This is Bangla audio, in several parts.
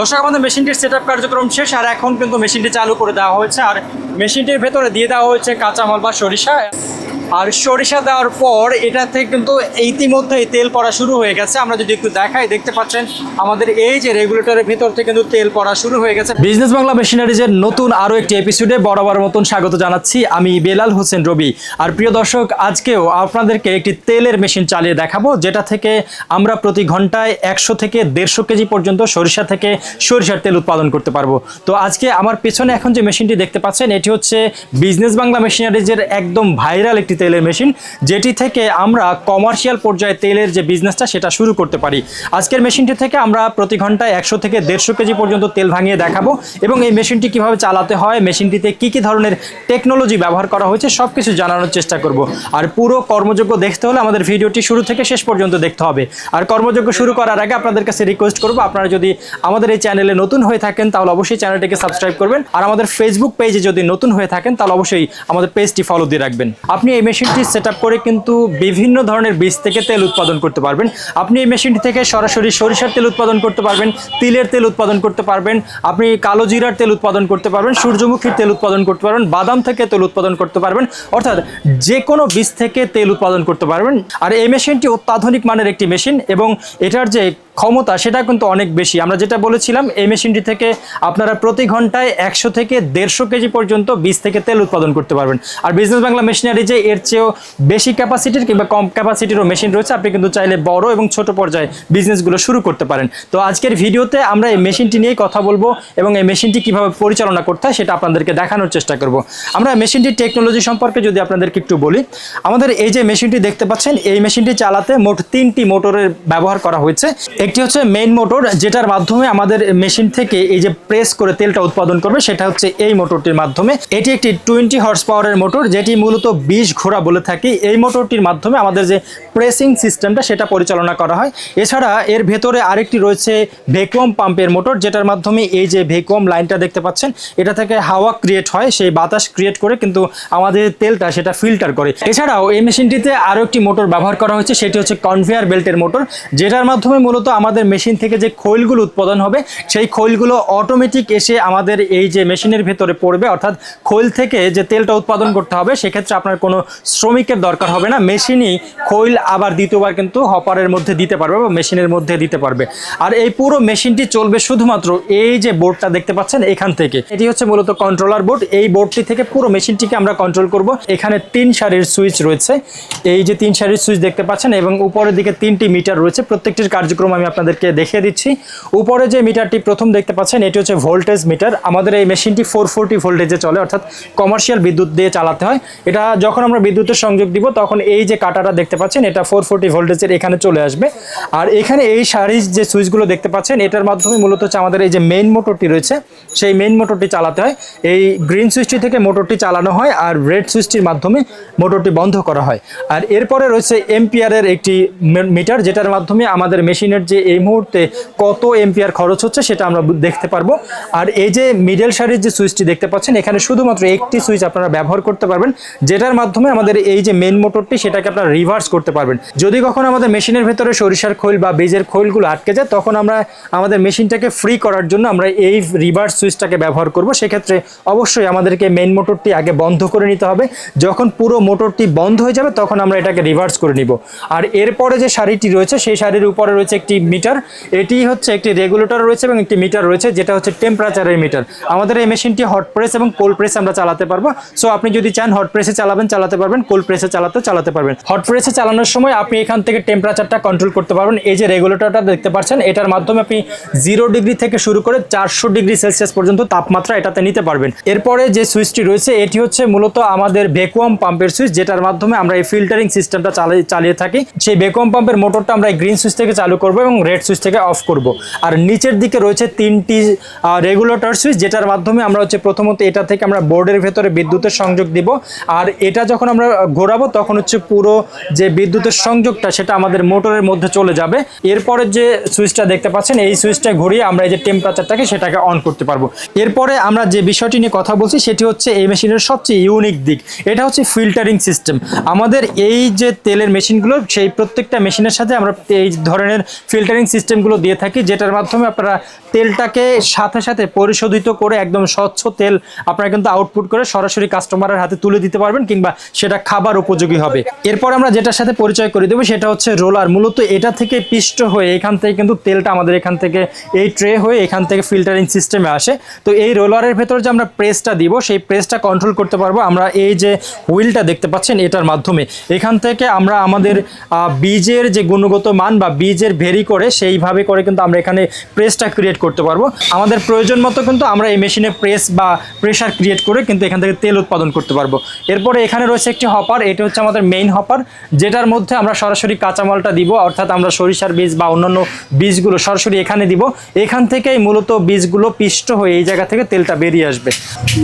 দর্শক, আমাদের মেশিনটির সেট কার্যক্রম শেষ, আর এখন কিন্তু মেশিনটি চালু করে দেওয়া হয়েছে, আর মেশিনটির ভেতরে দিয়ে দেওয়া হয়েছে কাঁচামাল বা সরিষা। আর সরিষা দেওয়ার পর এটা থেকে কিন্তু ইতিমধ্যেই তেল পড়া শুরু হয়ে গেছে। আমরা যদি একটু দেখাই, দেখতে পাচ্ছেন, আমাদের এই যে রেগুলেটরের ভেতর থেকে কিন্তু তেল পড়া শুরু হয়ে গেছে। বিজনেস বাংলা মেশিনারিজের নতুন আরও একটি এপিসোডে বরাবর মতন স্বাগত জানাচ্ছি। আমি বেলাল হোসেন রবি। আর প্রিয় দর্শক, আজকেও আপনাদেরকে একটি তেলের মেশিন চালিয়ে দেখাবো, যেটা থেকে আমরা প্রতি ঘন্টায় একশো থেকে দেড়শো কেজি পর্যন্ত সরিষা থেকে সরিষার তেল উৎপাদন করতে পারব। তো আজকে আমার পেছনে এখন যে মেশিনটি দেখতে পাচ্ছেন, এটি হচ্ছে বিজনেস বাংলা মেশিনারিজের একদম ভাইরাল একটি তেলের মেশিন, যেটি থেকে আমরা কমার্শিয়াল পর্যায়ে তেলের যে বিজনেসটা সেটা শুরু করতে পারি। আজকের মেশিনটি থেকে আমরা প্রতি ঘন্টায় একশো থেকে দেড়শো কেজি পর্যন্ত তেল ভাঙিয়ে দেখাবো এবং এই মেশিনটি কীভাবে চালাতে হয়, মেশিনটিতে কি কি ধরনের টেকনোলজি ব্যবহার করা হয়েছে সব কিছু জানানোর চেষ্টা করব। আর পুরো কর্মযোগ্য দেখতে হলে আমাদের ভিডিওটি শুরু থেকে শেষ পর্যন্ত দেখতে হবে। আর কর্মযোগ্য শুরু করার আগে আপনাদের কাছে রিকোয়েস্ট করব, আপনারা যদি আমাদের এই চ্যানেলে নতুন হয়ে থাকেন, তাহলে অবশ্যই চ্যানেলটিকে সাবস্ক্রাইব করবেন। আর আমাদের ফেসবুক পেজে যদি নতুন হয়ে থাকেন, তাহলে অবশ্যই আমাদের পেজটি ফলো দিয়ে রাখবেন। আপনি এই মেশিনটি সেট করে কিন্তু বিভিন্ন ধরনের বীজ থেকে তেল উৎপাদন করতে পারবেন। আপনি এই মেশিনটি থেকে সরাসরি সরিষার তেল উৎপাদন করতে পারবেন, তিলের তেল উৎপাদন করতে পারবেন, আপনি কালো জিরার তেল উৎপাদন করতে পারবেন, সূর্যমুখীর তেল উৎপাদন করতে পারবেন, বাদাম থেকে তেল উৎপাদন করতে পারবেন, অর্থাৎ যে কোনো বীজ থেকে তেল উৎপাদন করতে পারবেন। আর এই মেশিনটি অত্যাধুনিক মানের একটি মেশিন এবং এটার যে ক্ষমতা সেটা কিন্তু অনেক বেশি। আমরা যেটা বলেছিলাম, এই মেশিনটি থেকে আপনারা প্রতি ঘন্টায় একশো থেকে দেড়শো কেজি পর্যন্ত বীজ থেকে তেল উৎপাদন করতে পারবেন। আর বিজনেস বাংলা মেশিনারি যে এর চেয়েও বেশি ক্যাপাসিটির কিংবা কম ক্যাপাসিটিরও মেশিন রয়েছে, আপনি কিন্তু চাইলে বড় এবং ছোট পর্যায়ে বিজনেসগুলো শুরু করতে পারেন। তো আজকের ভিডিওতে আমরা এই মেশিনটি নিয়েই কথা বলব এবং এই মেশিনটি কীভাবে পরিচালনা করতে হয় সেটা আপনাদেরকে দেখানোর চেষ্টা করব। আমরা মেশিনটির টেকনোলজি সম্পর্কে যদি আপনাদেরকে একটু বলি, আমাদের এই যে মেশিনটি দেখতে পাচ্ছেন, এই মেশিনটি চালাতে মোট তিনটি মোটরের ব্যবহার করা হয়েছে। একটি হচ্ছে মেইন মোটর যেটার মাধ্যমে আমাদের মেশিন থেকে এই যে প্রেস করে তেলটা উৎপাদন করবে, সেটা হচ্ছে এই মোটরটির মাধ্যমে। এটি একটি টোয়েন্টি হর্স পাওয়ারের মোটর যেটি মূলত বিশ ঘোড়া বলে থাকি। এই মোটরটির মাধ্যমে আমাদের যে প্রেসিং সিস্টেমটা সেটা পরিচালনা করা হয়। এছাড়া এর ভেতরে আরেকটি রয়েছে ভেকুয়াম পাম্পের মোটর যেটার মাধ্যমে এই যে ভেকুয়াম লাইনটা দেখতে পাচ্ছেন, এটা থেকে হাওয়া ক্রিয়েট হয়, সেই বাতাস ক্রিয়েট করে কিন্তু আমাদের তেলটা সেটা ফিল্টার করে। এছাড়াও এই মেশিনটিতে আরও একটি মোটর ব্যবহার করা হয়েছে, সেটি হচ্ছে কনভেয়ার বেল্টের মোটর যেটার মাধ্যমে মূলত আমাদের মেশিন থেকে যে খৈলগুলো উৎপাদন হবে, সেই খৈলগুলো অটোমেটিক এসে আমাদের এই যে মেশিনের ভেতরে পড়বে। অর্থাৎ খৈল থেকে যে তেলটা উৎপাদন করতে হবে, সেক্ষেত্রে আপনার কোনো শ্রমিকের দরকার হবে না। মেশিনই খৈল আবার দ্বিতীয়বার কিন্তু হপারের মধ্যে দিতে পারবে বা মেশিনের মধ্যে দিতে পারবে। আর এই পুরো মেশিনটি চলবে শুধুমাত্র এই যে বোর্ডটা দেখতে পাচ্ছেন এখান থেকে। এটি হচ্ছে মূলত কন্ট্রোলার বোর্ড এই বোর্ডটি থেকে পুরো মেশিনটিকে আমরা কন্ট্রোল করব। এখানে তিন সারির সুইচ রয়েছে। এই যে তিন সারির সুইচ দেখতে পাচ্ছেন এবং উপরের দিকে তিনটি মিটার রয়েছে। প্রত্যেকটির কার্যক্রম আমি আপনাদেরকে দেখিয়ে দিচ্ছি। উপরে যে মিটারটি প্রথম দেখতে পাচ্ছেন, এটি হচ্ছে ভোল্টেজ মিটার। আমাদের এই মেশিনটি ফোর ফোরটি ভোল্টেজে চলে, অর্থাৎ কমার্শিয়াল বিদ্যুৎ দিয়ে চালাতে হয়। এটা যখন আমরা বিদ্যুতের সংযোগ দিব, তখন এই যে কাটাটা দেখতে পাচ্ছেন, এটা ফোর ফোরটি ভোল্টেজের এখানে চলে আসবে। আর এখানে এই সারির যে সুইচগুলো দেখতে পাচ্ছেন, এটার মাধ্যমে মূলত হচ্ছে আমাদের এই যে মেইন মোটরটি রয়েছে, সেই মেইন মোটরটি চালাতে হয়। এই গ্রিন সুইচটি থেকে মোটরটি চালানো হয় আর রেড সুইচটির মাধ্যমে মোটরটি বন্ধ করা হয়। আর এরপরে রয়েছে এমপিআরের একটি মিটার যেটার মাধ্যমে আমাদের মেশিনের যে এই মুহূর্তে কত এমপিআর খরচ হচ্ছে সেটা আমরা দেখতে পারব। আর এই যে মিডল সারির যে সুইচটি দেখতে পাচ্ছেন, এখানে শুধুমাত্র একটি সুইচ আপনারা ব্যবহার করতে পারবেন, যেটার মাধ্যমে আমাদের এই যে মেন মোটরটি সেটাকে আপনারা রিভার্স করতে পারবেন। যদি কখনো আমাদের মেশিনের ভেতরে সরিষার খৈল বা বীজের খৈলগুলো আটকে যায়, তখন আমরা আমাদের মেশিনটাকে ফ্রি করার জন্য আমরা এই রিভার্স সুইচটাকে ব্যবহার করব। সেক্ষেত্রে অবশ্যই আমাদেরকে মেন মোটরটি আগে বন্ধ করে নিতে হবে। যখন পুরো মোটরটি বন্ধ হয়ে যাবে, তখন আমরা এটাকে রিভার্স করে নিব। আর এরপরে যে শাড়িটি রয়েছে, সেই শাড়ির উপরে রয়েছে একটি মিটার। এটি হচ্ছে একটি রেগুলেটর রয়েছে এবং একটি মিটার রয়েছে, যেটা হচ্ছে টেম্পারেচারের মিটার। আমাদের এই মেশিনটি হট প্রেস এবং কোল্ড প্রেস আমরা চালাতে পারব। সো আপনি যদি চান হট প্রেসে চালাবেন, চালাতে পারবেন কোল্ড প্রেসে চালাতে চালাতে পারবেন। হট প্রেসে চালানোর সময় আপনি এখান থেকে টেম্পারেচারটা কন্ট্রোল করতে পারবেন। এই যে রেগুলেটরটা দেখতে পাচ্ছেন, এটার মাধ্যমে আপনি জিরো ডিগ্রি থেকে শুরু করে চারশো ডিগ্রি সেলসিয়াস পর্যন্ত তাপমাত্রা এটাতে নিতে পারবেন। এরপরে যে সুইচটি রয়েছে, এটি হচ্ছে মূলত আমাদের ভ্যাকুয়াম পাম্পের সুইচ যেটার মাধ্যমে আমরা এই ফিল্টারিং সিস্টেমটা চালিয়ে চালিয়ে থাকি। সেই ভ্যাকুয়াম পাম্পের মোটরটা আমরা গ্রিন সুইচ থেকে চালু করব এবং রেড সুইচ থেকে অফ করব। আর নিচের দিকে রয়েছে তিনটি রেগুলেটর সুইচ যেটার মাধ্যমে আমরা হচ্ছে প্রথমত এটা থেকে আমরা বোর্ডের ভেতরে বিদ্যুতের সংযোগ দিব। আর এটা যখন আমরা ঘোরাবো, তখন হচ্ছে পুরো যে বিদ্যুতের সংযোগটা, সেটা আমাদের মোটরের মধ্যে চলে যাবে। এরপরে যে সুইচটা দেখতে পাচ্ছেন, এই সুইচটা ঘুরিয়ে আমরা এই যে টেম্পারেচারটাকে সেটাকে অন করতে পারব। এরপরে আমরা যে বিষয়টি নিয়ে কথা বলছি, সেটি হচ্ছে এই মেশিনের সবচেয়ে ইউনিক দিক। এটা হচ্ছে ফিল্টারিং সিস্টেম আমাদের এই যে তেলের মেশিনগুলো, সেই প্রত্যেকটা মেশিনের সাথে আমরা এই ধরনের ফিল্টারিং সিস্টেমগুলো দিয়ে থাকি, যেটার মাধ্যমে আপনারা তেলটাকে সাথে সাথে পরিশোধিত করে একদম স্বচ্ছ তেল আপনারা কিন্তু আউটপুট করে সরাসরি কাস্টমারের হাতে তুলে দিতে পারবেন কিংবা সেটা খাবার উপযোগী হবে। এরপর আমরা যেটার সাথে পরিচয় করে দেবো, সেটা হচ্ছে রোলার মূলত এটা থেকে পিষ্ট হয়ে এখান থেকে কিন্তু তেলটা আমাদের এখান থেকে এই ট্রে হয়ে এখান থেকে ফিল্টারিং সিস্টেমে আসে। তো এই রোলারের ভেতর যে আমরা প্রেসটা দিব, সেই প্রেসটা কন্ট্রোল করতে পারব। আমরা এই যে হুইলটা দেখতে পাচ্ছেন, এটার মাধ্যমে। এখান থেকে আমরা আমাদের বীজের যে গুণগত মান বা বীজের ভেরি করে সেইভাবে করে কিন্তু আমরা এখানে প্রেসটা ক্রিয়েট করতে পারব। আমাদের প্রয়োজন মতো কিন্তু আমরা এই মেশিনে প্রেস বা প্রেসার ক্রিয়েট করে কিন্তু এখান থেকে তেল উৎপাদন করতে পারব। এরপরে এখানে রয়েছে একটি হপার এটা হচ্ছে আমাদের মেইন হপার যেটার মধ্যে আমরা সরাসরি কাঁচামালটা দিব, অর্থাৎ আমরা সরিষার বীজ বা অন্যান্য বীজগুলো সরাসরি এখানে দিব। এখান থেকেই মূলত বীজগুলো পিষ্ট হয়ে এই জায়গা থেকে তেলটা বেরিয়ে আসবে।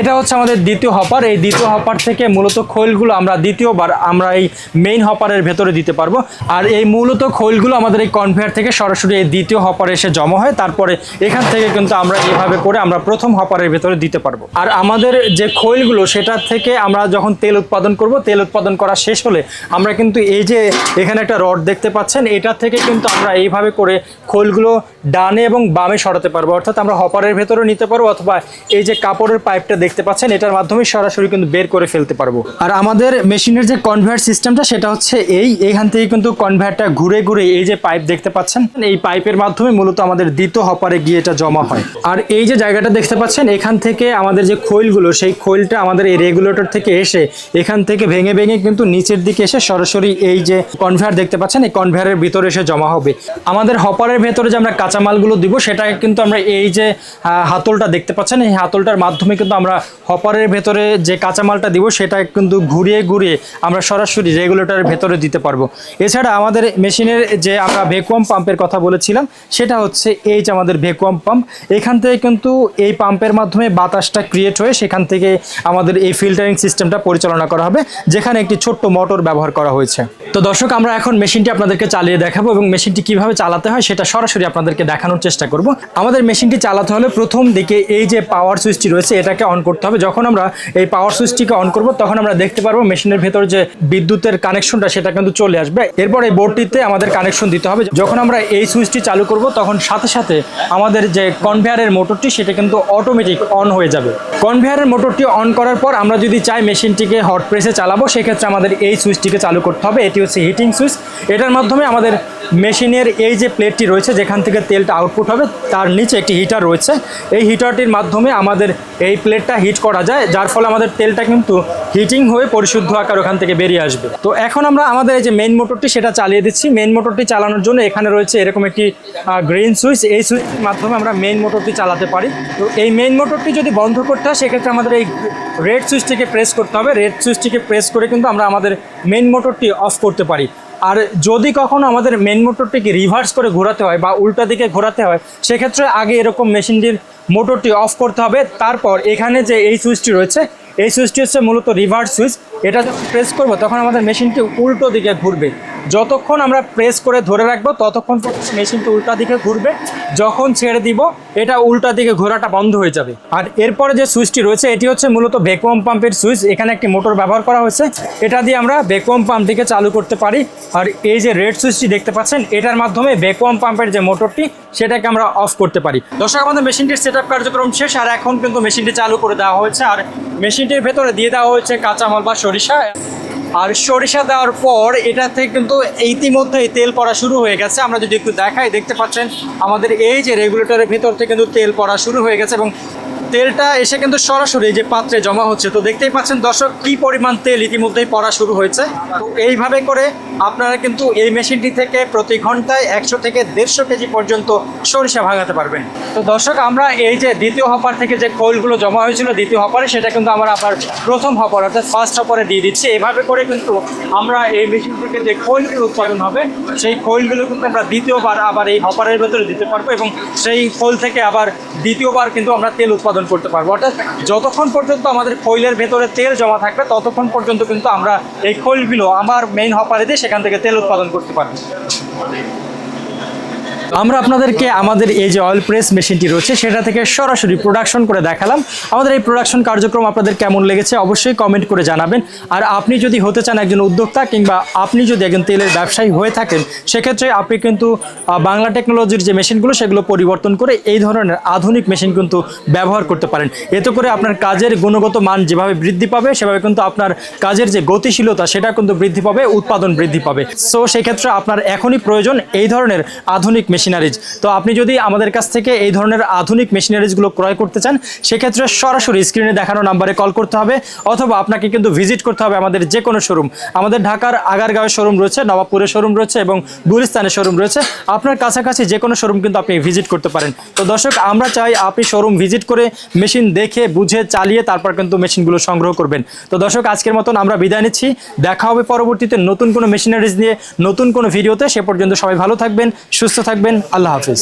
এটা হচ্ছে আমাদের দ্বিতীয় হপার এই দ্বিতীয় হপার থেকে মূলত খৈলগুলো আমরা দ্বিতীয়বার আমরা এই মেইন হপারের ভেতরে দিতে পারব। আর এই মূলত খৈলগুলো আমাদের এই কনভেয়ার থেকে সরাসরি এই দ্বিতীয় হপারে এসে জমা হয়, তারপরে এখান থেকে কিন্তু আমরা এভাবে করে আমরা প্রথম হপারের ভেতরে দিতে পারব। আর আমাদের যে খৈলগুলো, সেটা থেকে আমরা যখন তেল উৎপাদন করব, তেল উৎপাদন করা শেষ হলে আমরা কিন্তু এই যে এখানে একটা রড দেখতে পাচ্ছেন, এটা থেকে কিন্তু আমরা এইভাবে করে খোলগুলো ডানে এবং বামে সরাতে পারব। অর্থাৎ আমরা হপারের ভেতরে নিতে পারব, অথবা এই যে কাপড়ের পাইপটা দেখতে পাচ্ছেন, এটার মাধ্যমে সরাসরি কিন্তু বের করে ফেলতে পারব। আর আমাদের মেশিনের যে কনভেয়ার সিস্টেমটা সেটা হচ্ছে এই। এইখান থেকে কিন্তু কনভেয়ারটা ঘুরে ঘুরে এই যে পাইপ দেখতে পাচ্ছেন এই পাইপের মাধ্যমে মূলত আমাদের দ্বিতীয় হপারে গিয়ে এটা জমা হয়। আর এই যে জায়গাটা দেখতে পাচ্ছেন, এখান থেকে আমাদের যে খৈলগুলো, সেই খৈলটা আমাদের এই রেগুলেটর থেকে এসে এখান থেকে ভেঙে ভেঙে কিন্তু নিচের দিকে এসে সরাসরি এই যে কনভেয়ার দেখতে পাচ্ছেন, এই কনভেয়ারের ভিতরে এসে জমা হবে। আমাদের হপারের ভেতরে যে আমরা কাঁচামালগুলো দিব সেটাকে কিন্তু আমরা এই যে হাতলটা দেখতে পাচ্ছেন, এই হাতলটার মাধ্যমে কিন্তু আমরা হপারের ভেতরে যে কাঁচামালটা দিব, সেটা কিন্তু ঘুরিয়ে ঘুরিয়ে আমরা সরাসরি রেগুলেটরের ভেতরে দিতে পারব। এছাড়া আমাদের মেশিনের যে আমরা ভ্যাকুয়াম পাম্পের কথা বলেছিলাম, সেটা হচ্ছে এই যে আমাদের ভ্যাকুয়াম পাম্প এখান থেকে কিন্তু এই পাম্পের মাধ্যমে বাতাসটা ক্রিয়েট হয়ে সেখান থেকে আমাদের এই ফিল্টারিং সিস্টেমটা পরিচালনা করা হবে, যেখানে একটি ছোট্ট মোটর ব্যবহার করা হয়েছে। তো দর্শক, আমরা এখন মেশিনটি আপনাদেরকে চালিয়ে দেখাবো এবং মেশিনটি কীভাবে চালাতে হয় সেটা সরাসরি আপনাদেরকে দেখানোর চেষ্টা করব। আমাদের মেশিনটি চালাতে হলে প্রথম দিকে এই যে পাওয়ার সুইচটি রয়েছে, এটাকে অন করতে হবে। যখন আমরা এই পাওয়ার সুইচটিকে অন করব, তখন আমরা দেখতে পারব মেশিনের ভেতর যে বিদ্যুতের কানেকশনটা সেটা কিন্তু চলে আসবে। এরপর এই বোর্ডটিতে আমাদের কানেকশন দিতে হবে। যখন এই সুইচটি চালু করব, তখন সাথে সাথে আমাদের যে কনভেয়ারের মোটরটি, সেটা কিন্তু অটোমেটিক অন হয়ে যাবে। কনভেয়ারের মোটরটি অন করার পর আমরা যদি চাই মেশিনটিকে হট প্রেসে চালাবো, সেক্ষেত্রে আমাদের এই সুইচটিকে চালু করতে হবে। এটি হচ্ছে হিটিং সুইচ। এটার মাধ্যমে আমাদের মেশিনের এই যে প্লেটটি রয়েছে, যেখান থেকে তেলটা আউটপুট হবে, তার নিচে একটি হিটার রয়েছে। এই হিটারটির মাধ্যমে আমাদের এই প্লেটটা হিট করা যায়, যার ফলে আমাদের তেলটা কিন্তু হিটিং হয়ে পরিশুদ্ধ আকার ওখান থেকে বেরিয়ে আসবে। তো এখন আমরা আমাদের এই যে মেইন মোটরটি সেটা চালিয়ে দিচ্ছি। মেইন মোটরটি চালানোর জন্য এখানে রয়েছে এরকম একটি গ্রিন সুইচ এই সুইচের মাধ্যমে আমরা মেইন মোটরটি চালাতে পারি। তো এই মেইন মোটরটি যদি বন্ধ করতে হয়, সেক্ষেত্রে আমাদের এই রেড সুইচটিকে প্রেস করতে হবে। রেড সুইচটিকে প্রেস করে কিন্তু আমরা আমাদের মেইন মোটরটি অফ করতে পারি। আর যদি কখনো আমাদের মেন মোটরটিকে রিভার্স করে ঘোরাতে হয় বা উল্টা দিকে ঘোরাতে হয়, সেক্ষেত্রে আগে এরকম মেশিনটির মোটরটি অফ করতে হবে। তারপর এখানে যে এই সুইচটি রয়েছে, এই সুইচটি হচ্ছে মূলত রিভার্স সুইচ এটা যখন প্রেস করব, তখন আমাদের মেশিনটি উল্টো দিকে ঘুরবে। যতক্ষণ আমরা প্রেস করে ধরে রাখব, ততক্ষণ মেশিনটি উল্টা দিকে ঘুরবে। যখন ছেড়ে দিব, এটা উল্টা দিকে ঘোরাটা বন্ধ হয়ে যাবে। আর এরপরে যে সুইচটি রয়েছে, এটি হচ্ছে মূলত ভ্যাকুয়াম পাম্পের সুইচ এখানে একটি মোটর ব্যবহার করা হয়েছে। এটা দিয়ে আমরা ভ্যাকুয়াম পাম্পটিকে চালু করতে পারি। আর এই যে রেড সুইচটি দেখতে পাচ্ছেন, এটার মাধ্যমে ভ্যাকুয়াম পাম্পের যে মোটরটি সেটাকে আমরা অফ করতে পারি। দর্শক, আমাদের মেশিনটির সেট কার্যক্রম শেষ। আর এখন কিন্তু মেশিনটি চালু করে দেওয়া হয়েছে। আর মেশিনটির ভেতরে দিয়ে দেওয়া হয়েছে কাঁচামাল বা সরিষা। আর সরিষা দেওয়ার পর এটা থেকে কিন্তু ইতিমধ্যেই তেল পড়া শুরু হয়ে গেছে। আমরা যদি একটু দেখাই, দেখতে পাচ্ছেন আমাদের এই যে রেগুলেটরের ভিতর থেকে কিন্তু তেল পড়া শুরু হয়ে গেছে এবং তেলটা এসে কিন্তু সরাসরি যে পাত্রে জমা হচ্ছে, তো দেখতেই পাচ্ছেন দর্শক কি পরিমাণ তেল ইতিমধ্যেই পড়া শুরু হয়েছে। তো এইভাবে করে আপনারা কিন্তু এই মেশিনটি থেকে প্রতি ঘন্টায় একশো থেকে দেড়শো কেজি পর্যন্ত সরিষা ভাঙাতে পারবেন। তো দর্শক, আমরা এই যে দ্বিতীয় হপার থেকে যে খোলগুলো জমা হয়েছিল দ্বিতীয় হপারে, সেটা কিন্তু আমরা আবার প্রথম হপার, অর্থাৎ ফার্স্ট হপারে দিয়ে দিচ্ছি। এভাবে করে কিন্তু আমরা এই মেশিন থেকে যে খোলগুলো উৎপাদন হবে, সেই খোলগুলো কিন্তু আমরা দ্বিতীয়বার আবার এই হপারের ভেতরে দিতে পারব এবং সেই খোল থেকে আবার দ্বিতীয়বার কিন্তু আমরা তেল উৎপাদন করতে পারব। অর্থাৎ যতক্ষণ পর্যন্ত আমাদের খৈলের ভেতরে তেল জমা থাকবে, ততক্ষণ পর্যন্ত কিন্তু আমরা এই খৈলগুলো আমার মেইন হপারে দিয়ে সেখান থেকে তেল উৎপাদন করতে পারব। আমরা আপনাদেরকে আমাদের এই যে অয়েল প্রেস মেশিনটি রয়েছে, সেটা থেকে সরাসরি প্রোডাকশন করে দেখালাম। আমাদের এই প্রোডাকশন কার্যক্রম আপনাদের কেমন লেগেছে অবশ্যই কমেন্ট করে জানাবেন। আর আপনি যদি হতে চান একজন উদ্যোক্তা কিংবা আপনি যদি একজন তেলের ব্যবসায়ী হয়ে থাকেন, সেক্ষেত্রে আপনি কিন্তু বাংলা টেকনোলজির যে মেশিনগুলো সেগুলো পরিবর্তন করে এই ধরনের আধুনিক মেশিন কিন্তু ব্যবহার করতে পারেন। এতে করে আপনার কাজের গুণগত মান যেভাবে বৃদ্ধি পাবে, সেভাবে কিন্তু আপনার কাজের যে গতিশীলতা, সেটা কিন্তু বৃদ্ধি পাবে, উৎপাদন বৃদ্ধি পাবে। সো সেক্ষেত্রে আপনার এখনই প্রয়োজন এই ধরনের আধুনিক মেশিনারিজ। তো আপনি যদি আমাদের কাছ থেকে এই ধরনের আধুনিক মেশিনারিজগুলো ক্রয় করতে চান, সেক্ষেত্রে সরাসরি স্ক্রিনে দেখানো নাম্বারে কল করতে হবে, অথবা আপনাকে কিন্তু ভিজিট করতে হবে আমাদের যে কোনো শোরুম। আমাদের ঢাকার আগারগাঁওয়ের শোরুম রয়েছে, নবাবপুরের শোরুম রয়েছে, এবং গুলিস্তানের শোরুম রয়েছে। আপনার কাছাকাছি যে কোনো শোরুম কিন্তু আপনি ভিজিট করতে পারেন। তো দর্শক, আমরা চাই আপনি শোরুম ভিজিট করে মেশিন দেখে, বুঝে, চালিয়ে তারপর কিন্তু মেশিনগুলো সংগ্রহ করবেন। তো দর্শক, আজকের মতন আমরা বিদায় নিচ্ছি। দেখা হবে পরবর্তীতে নতুন কোনো মেশিনারিজ নিয়ে, নতুন কোনো ভিডিওতে, সে পর্যন্ত সবাই ভালো থাকবেন, সুস্থ থাকবেন আল্লাহ হাফিজ